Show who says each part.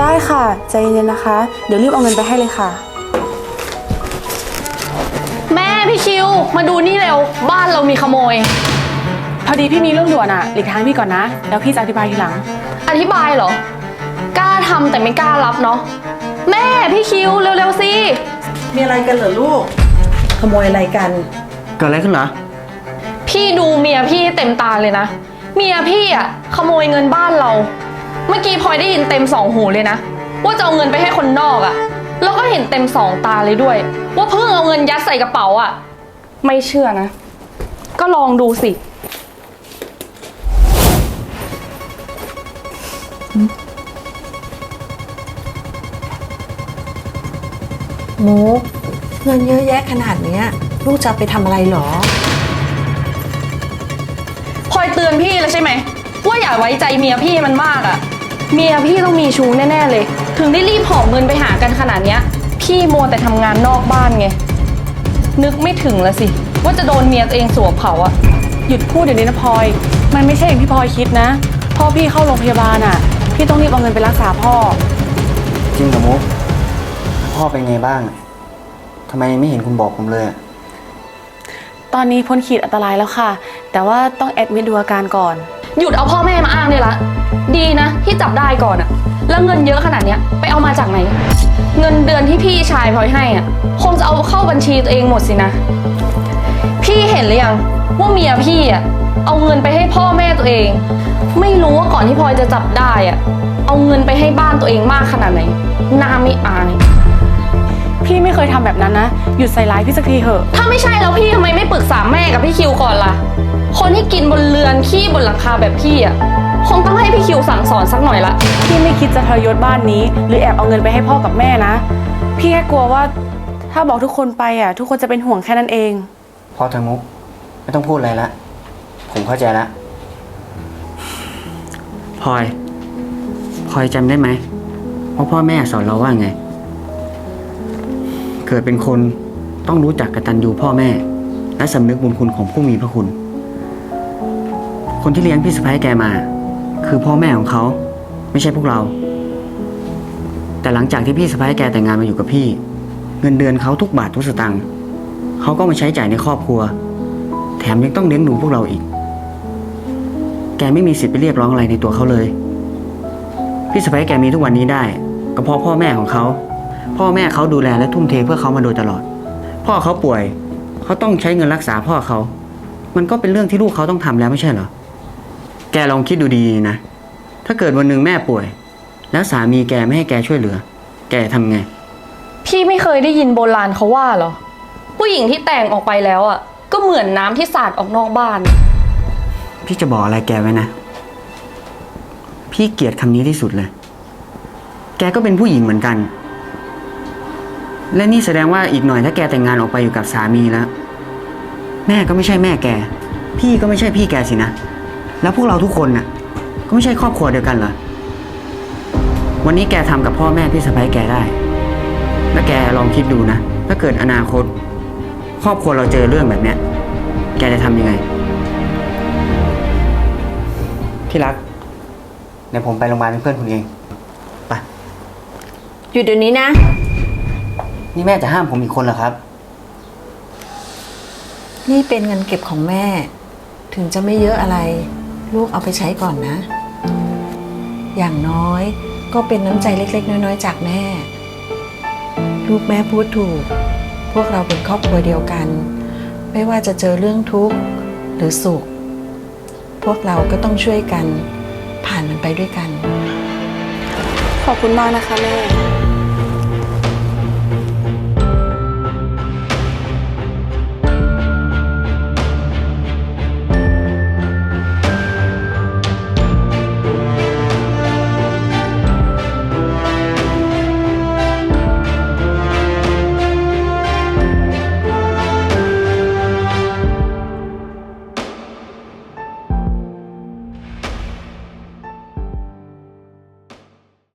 Speaker 1: ได้ค่ะ ใจเย็นๆนะคะ เดี๋ยวรีบเอาเงินไปให้เลยค่ะ
Speaker 2: แม่พี่คิว มาดูนี่เร็ว บ้านเรามีขโมย
Speaker 1: พอดีพี่มีเรื่องด่วนอะหลีกทางพี่ก่อนนะ แล้วพี่จะอธิบายทีหลัง
Speaker 2: อธิบายเหรอ กล้าทำแต่ไม่กล้ารับเนาะ แม่พี่คิว เร็วๆสิ
Speaker 3: มีอะไรกันเหรอลูก ขโมยอะไรกัน
Speaker 4: เกิดอะไรขึ้นเหรอ
Speaker 2: พี่ดูเมียพี่เต็มตาเลยนะ เมียพี่อะขโมยเงินบ้านเรา เมื่อกี้พลอยได้ยินเต็มสองหูเลยนะ ว่าจะเอาเงินไปให้คนนอกอะแล้วก็เห็นเต็มสองตาเลยด้วย ว่าเพิ่งเอาเงินยัดใส่กระเป๋าอะไม่เชื่อนะ ก็ลองดูสิ
Speaker 3: มุกเงินเยอะแยะขนาดเนี้ย ลูกจะเอาไปทำอะไรหรอ
Speaker 2: พลอยเตือนพี่แล้วใช่ไหม ว่าอย่าไว้ใจเมียพี่มันมากอะ่ะเมียพี่ต้องมีชู้แน่ๆเลย ถึงได้รีบหอบเงินไปหากันขนาดเนี้ย พี่มัวแต่ทำงานนอกบ้านไง นึกไม่ถึงละสิ ว่าจะโดนเมียตัวเองสวมเขาอะ
Speaker 1: หยุดพูดเดี๋ยวนี้นะพลอย มันไม่ใช่อย่างที่พลอยคิดนะ พ่อพี่เข้าโรงพยาบาลอะพี่ต้องรีบเอาเงินไปรักษาพ่อ
Speaker 4: จริงเหรอมุกพ่อเป็นไงบ้างทำไมไม่เห็นคุณบอกผมเลยอะ
Speaker 1: ตอนนี้พ้นขีดอันตรายแล้วค่ะ แต่ว่าต้องแอดมิดดูอาการก่อน
Speaker 2: หยุดเอาพ่อแม่มาอ้างได้ละ ดีนะ ที่จับได้ก่อนอะแล้วเงินเยอะขนาดเนี้ยไปเอามาจากไหน เงินเดือนที่พี่ชายพลอยให้อะคงจะเอาเข้าบัญชีตัวเองหมดสินะ พี่เห็นหรือยังว่าเมียพี่อะเอาเงินไปให้พ่อแม่ตัวเอง ไม่รู้ว่าก่อนที่พลอยจะจับได้อะเอาเงินไปให้บ้านตัวเองมากขนาดไหนหน้าไม่อาย
Speaker 1: พี่ไม่เคยทำแบบนั้นนะ หยุดใส่ร้ายพี่สักทีเถอะ
Speaker 2: ถ้าไม่ใช่แล้วพี่ทำไมไม่ปรึกษาแม่กับพี่คิวก่อนล่ะ คนที่กินบนเรือนขี้บนหลังคาแบบพี่อะคงต้องให้พี่คิวสั่งสอนสักหน่อยละ
Speaker 1: พี่ไม่คิดจะทรยศบ้านนี้ หรือแอบเอาเงินไปให้พ่อกับแม่นะ พี่แค่กลัวว่าถ้าบอกทุกคนไปอะ ทุกคนจะเป็นห่วงแค่นั้นเอง
Speaker 4: พ่อเธอะมุก ไม่ต้องพูดอะไรละ ผมเข้าใจละ พลอย พลอยจำได้ไหมว่าพ่อแม่สอนเราว่าไง เกิดเป็นคนต้องรู้จักกตัญญูพ่อแม่ และสำนึกบุญคุณของผู้มีพระคุณ คนที่เลี้ยงพี่สะพ้ายแกมา คือพ่อแม่ของเขาไม่ใช่พวกเรา แต่หลังจากที่พี่สะพ้ายแกแต่งงานมาอยู่กับพี่ เงินเดือนเขาทุกบาททุกสตางค์เขาก็มาใช้จ่ายในครอบครัว แถมยังต้องเลี้ยงดูพวกเราอีก แกไม่มีสิทธิ์ไปเรียกร้องอะไรในตัวเขาเลย พี่สะพ้ายแกมีทุกวันนี้ได้ก็เพราะพ่อแม่ของเขา พ่อแม่เขาดูแลและทุ่มเทเพื่อเขามาโดยตลอด พ่อเขาป่วยเขาต้องใช้เงินรักษาพ่อเขา มันก็เป็นเรื่องที่ลูกเขาต้องทำแล้วไม่ใช่เหรอ แกลองคิดดูดีๆนะ ถ้าเกิดวันหนึ่งแม่ป่วย แล้วสามีแกไม่ให้แกช่วยเหลือ แกทำไง
Speaker 2: พี่ไม่เคยได้ยินโบราณเขาว่าเหรอ ผู้หญิงที่แต่งออกไปแล้วอะก็เหมือนน้ำที่สาดออกนอกบ้าน
Speaker 4: พี่จะบอกอะไรแกไว้นะ พี่เกลียดคำนี้ที่สุดเลย แกก็เป็นผู้หญิงเหมือนกัน และนี่แสดงว่าอีกหน่อยถ้าแกแต่งงานออกไปอยู่กับสามีแล้ว แม่ก็ไม่ใช่แม่แก พี่ก็ไม่ใช่พี่แกสินะ แล้วพวกเราทุกคนน่ะ ก็ไม่ใช่ครอบครัวเดียวกันเหรอ วันนี้แกทำกับพ่อแม่พี่สะใภ้แกได้ แล้วแกลองคิดดูนะ ถ้าเกิดอนาคต ครอบครัวเราเจอเรื่องแบบเนี้ย แกจะทำยังไงที่รักเดี๋ยวผมไปโรงพยาบาลเป็นเพื่อนคุณเอง ไป
Speaker 3: หยุดเดี๋ยวนี้นะ
Speaker 4: นี่แม่จะห้ามผมอีกคนเหรอครับ
Speaker 3: นี่เป็นเงินเก็บของแม่ ถึงจะไม่เยอะอะไร ลูกเอาไปใช้ก่อนนะ อย่างน้อยก็เป็นน้ำใจเล็ก ๆ น้อย ๆ จากแม่ ลูกแม่พูดถูก พวกเราเป็นครอบครัวเดียวกัน ไม่ว่าจะเจอเรื่องทุกข์หรือสุข พวกเราก็ต้องช่วยกัน ผ่านมันไปด้วยกัน
Speaker 1: ขอบคุณมากนะคะแม่